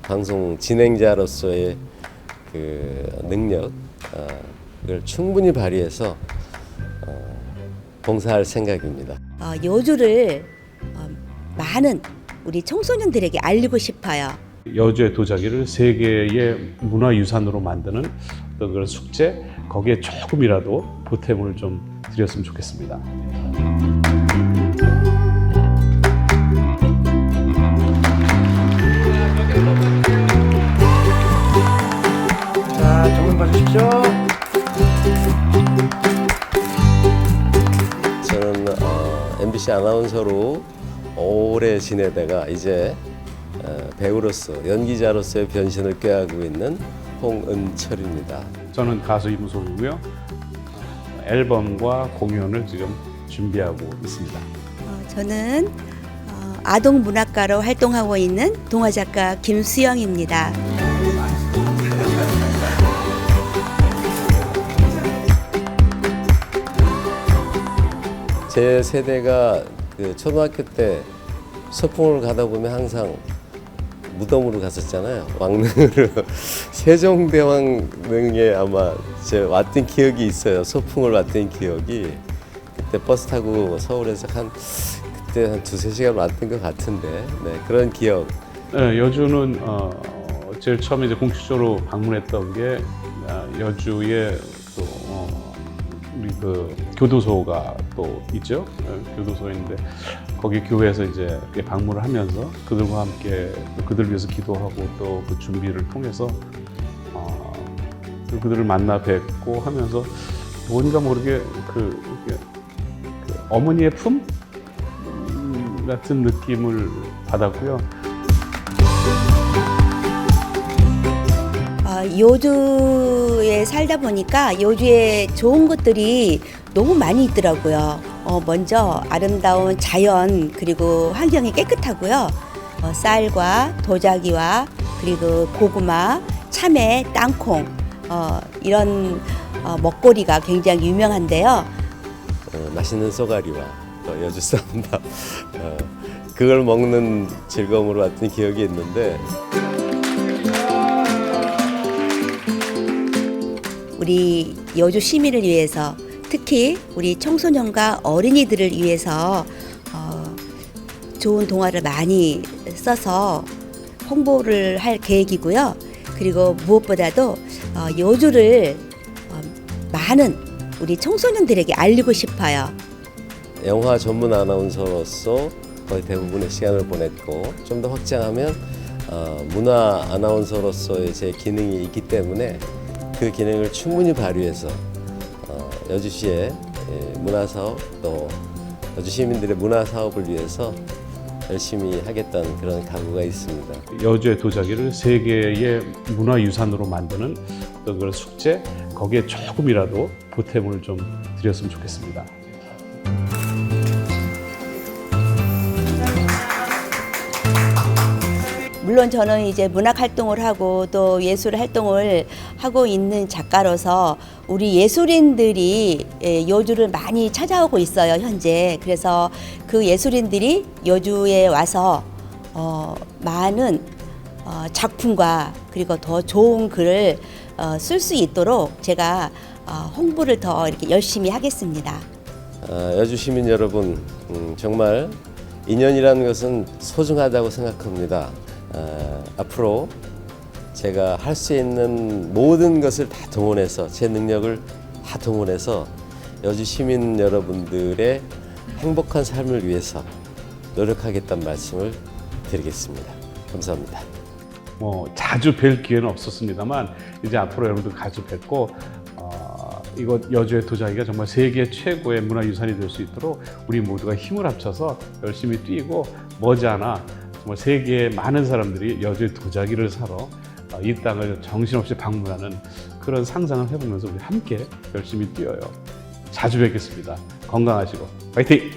방송 진행자로서의 그 능력을 충분히 발휘해서 어, 봉사할 생각입니다. 어, 여주를 어, 많은 우리 청소년들에게 알리고 싶어요. 여주의 도자기를 세계의 문화유산으로 만드는 어떤 그런 숙제 거기에 조금이라도 보탬을 좀 드렸으면 좋겠습니다. MBC 아나운서로 오래 지내다가 이제 어, 배우로서 연기자로서의 변신을 꾀하고 있는 홍은철입니다. 저는 가수 이무송이고요. 앨범과 공연을 지금 준비하고 있습니다. 어, 저는 어, 아동 문학가로 활동하고 있는 동화 작가 김수영입니다. 제 세대가 그 초등학교 때 소풍을 가다 보면 항상 무덤으로 갔었잖아요. 왕릉으로 세종대왕릉에 아마 제 왔던 기억이 있어요. 소풍을 왔던 기억이 그때 버스 타고 서울에서 한 그때 한 두세 시간 왔던 것 같은데 네, 그런 기억 네, 여주는 어, 제일 처음에 이제 공식적으로 방문했던 게 아, 여주의 우리 그 교도소가 또 있죠. 네, 교도소인데 거기 교회에서 이제 방문을 하면서 그들과 함께 또 그들 위해서 기도하고 또 그 준비를 통해서 어, 또 그들을 만나 뵙고 하면서 뭔가 모르게 그, 그 어머니의 품 음, 같은 느낌을 받았고요. 어, 요주에 살다 보니까 요주에 좋은 것들이 너무 많이 있더라고요. 어, 먼저 아름다운 자연 그리고 환경이 깨끗하고요. 어, 쌀과 도자기와 그리고 고구마, 참외, 땅콩 어, 이런 어, 먹거리가 굉장히 유명한데요. 어, 맛있는 쏘가리와 또 여주 쌈밥 어, 그걸 먹는 즐거움으로 왔던 기억이 있는데 우리 여주 시민을 위해서 특히 우리 청소년과 어린이들을 위해서 어, 좋은 동화를 많이 써서 홍보를 할 계획이고요. 그리고 무엇보다도 어, 여주를 어, 많은 우리 청소년들에게 알리고 싶어요. 영화 전문 아나운서로서 거의 대부분의 시간을 보냈고 좀 더 확장하면 어, 문화 아나운서로서의 제 기능이 있기 때문에 그 기능을 충분히 발휘해서 어, 여주시의 예, 문화 사업 또 여주 시민들의 문화 사업을 위해서 열심히 하겠다는 그런 각오가 있습니다. 여주의 도자기를 세계의 문화유산으로 만드는 그런 숙제 거기에 조금이라도 보탬을 좀 드렸으면 좋겠습니다. 물론 저는 이제 문학 활동을 하고 또 예술 활동을 하고 있는 작가로서 우리 예술인들이 예, 여주를 많이 찾아오고 있어요 현재 그래서 그 예술인들이 여주에 와서 어, 많은 어, 작품과 그리고 더 좋은 글을 어, 쓸수 있도록 제가 어, 홍보를 더 이렇게 열심히 하겠습니다. 아, 여주 시민 여러분 음, 정말 인연이라는 것은 소중하다고 생각합니다. 아, 앞으로 제가 할 수 있는 모든 것을 다 동원해서 제 능력을 다 동원해서 여주 시민 여러분들의 행복한 삶을 위해서 노력하겠다는 말씀을 드리겠습니다. 감사합니다. 뭐 자주 뵐 기회는 없었습니다만 이제 앞으로 여러분들 자주 뵙고 어, 이곳 여주의 도자기가 정말 세계 최고의 문화유산이 될 수 있도록 우리 모두가 힘을 합쳐서 열심히 뛰고 머지않아 정말 세계의 많은 사람들이 여주의 도자기를 사러 어, 이 땅을 정신없이 방문하는 그런 상상을 해보면서 우리 함께 열심히 뛰어요. 자주 뵙겠습니다. 건강하시고 파이팅!